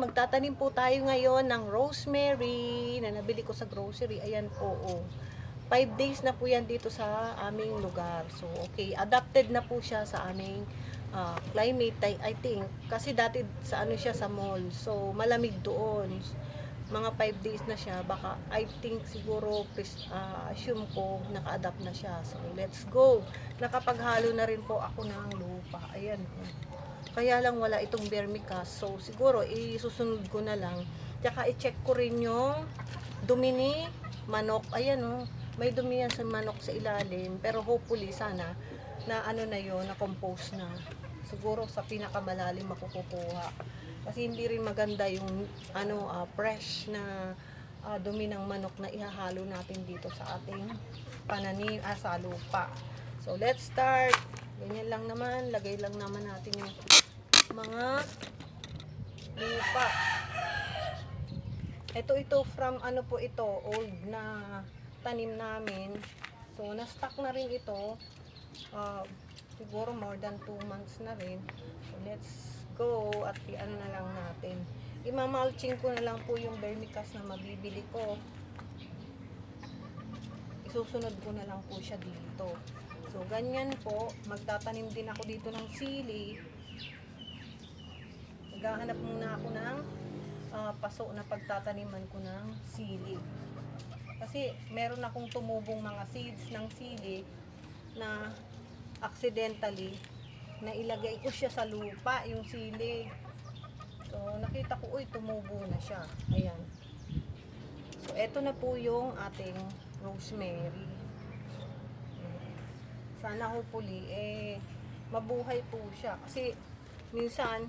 magtatanim po tayo ngayon ng rosemary na nabili ko sa grocery. Ayan po, oh. Five days na po yan dito sa aming lugar. So, okay, adapted na po siya sa aming ah, climate, I, I think. Kasi dati sa ano siya sa mall. So, malamig doon. Mga 5 days na siya. Baka, I think siguro, ah, assume ko, naka-adapt na siya. So, let's go. Nakapaghalo na rin po ako ng lupa. Ayan. oh. Kaya lang wala itong vermicast. So, siguro, isusunod ko na lang. Tsaka, i-check ko rin yung dumi ni manok. Ayan, oh. May dumi yan sa manok sa ilalim. Pero hopefully, sana, na ano na yon na compose na. Siguro sa pinakamalalim makukukuha. Kasi hindi rin maganda yung ano ah, fresh na ah, dumi ng manok na ihahalo natin dito sa ating pananim ah, sa lupa. So let's start. Ganyan lang naman, lagay lang naman natin yung mga lupa. Ito ito from ano po ito, old na tanim namin. So na-stock na rin ito. Ah, siguro more than 2 months na rin. So let's go at i-ano na lang natin. Imamulching ko na lang po yung vermicast na mabibili ko. Isusunod ko na lang po siya dito. So ganyan po, magtatanim din ako dito ng sili. Maghahanap muna ako ng ah, paso na pagtataniman ko ng sili. Kasi meron akong tumubong mga seeds ng sili na accidentally na ilagay ko siya sa lupa, yung sili. So, nakita ko, uy, tumubo na siya. Ayan. So, eto na po yung ating rosemary. Sana hopefully, eh, mabuhay po siya. Kasi, minsan,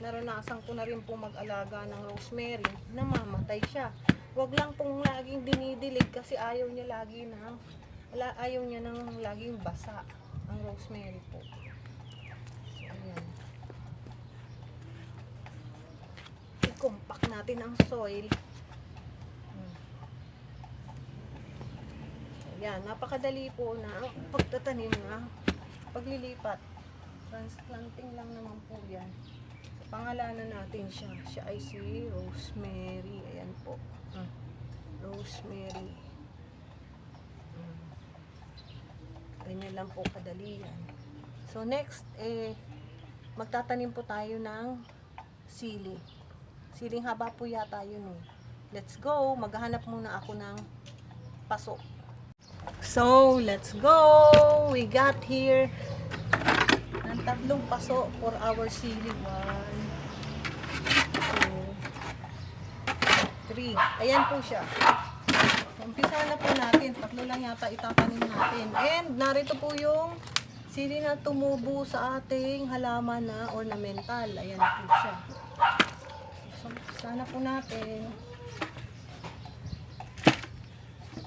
naranasan ko na rin po mag-alaga ng rosemary, namamatay siya. Huwag lang pong laging dinidilig kasi ayaw niya lagi ng wala, ayaw niya ng laging basa ang rosemary po. So, ayan. I-compact natin ang soil. Ayan, napakadali po na pagtatanim na paglilipat. Transplanting lang naman po yan. Pangalanan natin siya. Siya ay si Rosemary. Ayan po. Hmm. Rosemary. Hmm. Ganyan lang po kadali yan. So next, eh, magtatanim po tayo ng sili. Siling haba po yata yun eh. Let's go! Maghahanap muna ako ng paso. So, let's go! We got here ng tatlong paso for our sili. One, two, three. Ayan po siya. Umpisa na po natin. Tatlo lang yata itatanim natin. And narito po yung sili na tumubo sa ating halaman na ornamental. Ayan po siya. So, sana po natin.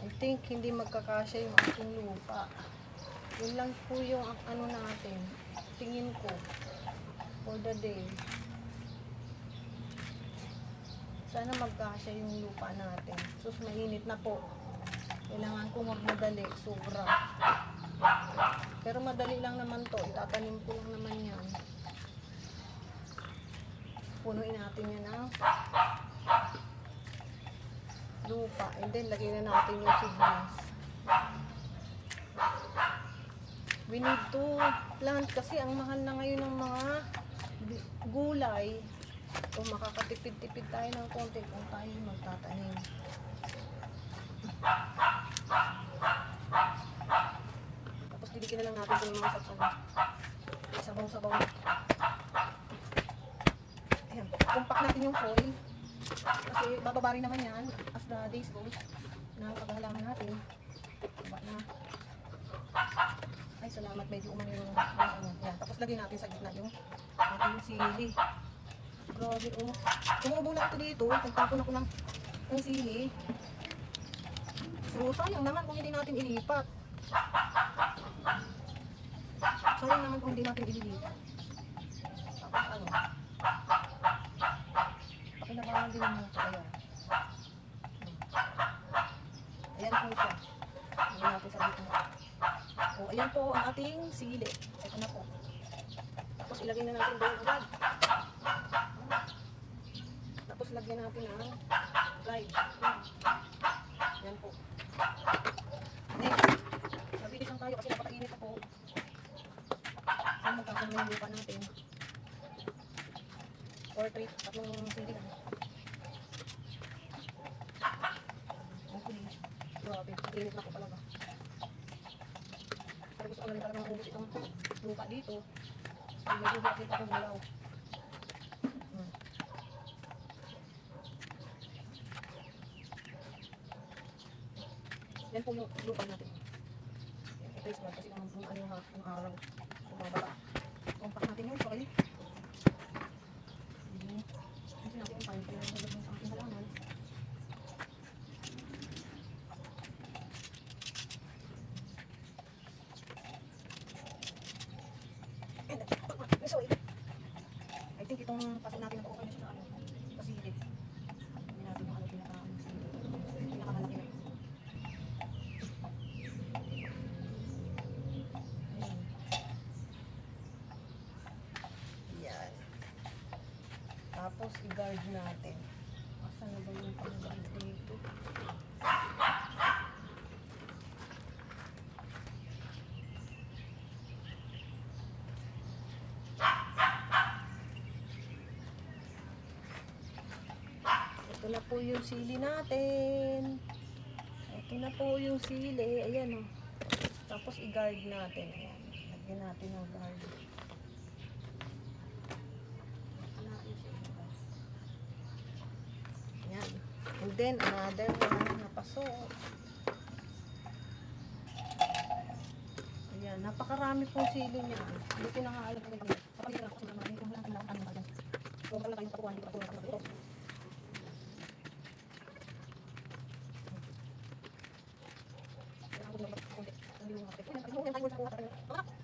I think hindi magkakasya yung ating lupa. Yun lang po yung ang- ano natin. Tingin ko. For the day. Sana magkasya yung lupa natin. Sus, mainit na po. Kailangan ko magmadali. Sobra. Pero madali lang naman to. Itatanim ko lang naman yan. Punuin natin yan ng lupa. And then, lagyan na natin yung seedlings. We need to plant kasi ang mahal na ngayon ng mga gulay. So, makakatipid-tipid tayo ng konti kung tayo magtatanim. Tapos didikin na lang natin yung mga sasaw. Sabaw-sabaw. Ayan, compact natin yung soil. Kasi bababa rin naman yan as the days goes na paghalaman natin. Baba na. Ay, salamat. Medyo umano yung ano. Yan. Tapos lagyan natin sa gitna yung ating sili. Grabe, oh. Tumubo na ako dito. Nagtapon ako ng, ng sili. So, sayang naman kung hindi natin ilipat. Sayang naman kung hindi natin ililipat. Tapos ano? Pakinabangan din mo ito. Ayan. Ayan po siya. Ayan natin sa dito. O, ayan po ang ating sili. Ito na po. Tapos ilagay na natin doon agad. lagyan natin ang live. Yan po. Next, mabilis lang tayo kasi napakainit na po. Saan magkakaroon yung lupa natin? Or three, tatlong sili lang. Okay. Grabe, init na po talaga. Lang talaga maubos itong lupa dito. Ay, medyo hapit akong gulaw. Hmm. Yan po yung lupa natin. Ito is kasi ang ano ang araw. Mga bata. Compact natin yun, okay. Hmm. Kasi natin yung pipe yung nalagyan sa ating halaman. And, uh, sorry. I think itong pasok natin na okay na siya ano. Kasi hindi natin yung ano pinaka pinakamalaki na. Yan. Tapos i-guard natin. Asan na ba yung pang-guard dito? Ito na po yung sili natin. Ito na po yung sili. Ayan o. Tapos i-guard natin. Ayan. Lagyan natin ng guard. Ayan. And then another one na paso. Ayan. Napakarami pong sili niya. Hindi ko na alam kung ano. Kapag ko kasi naman. Hindi ko na alam kung ano ba dyan. Kung wala kayong tapuan, hindi ko na alam. mau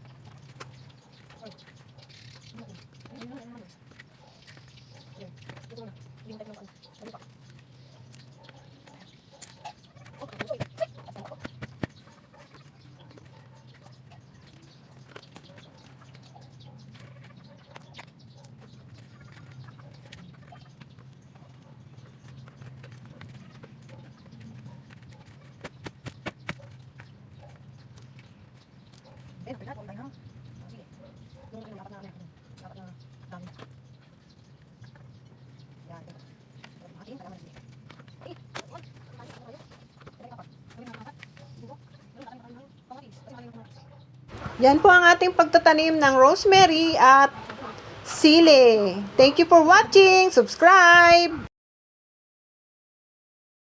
Eh, wala ko tayo. Sige. Yung ano, dapat na ano, dapat na dami. Yan. Kailangan na sige. Eh, kamatis. Yan po ang ating pagtatanim ng rosemary at sili. Thank you for watching. Subscribe!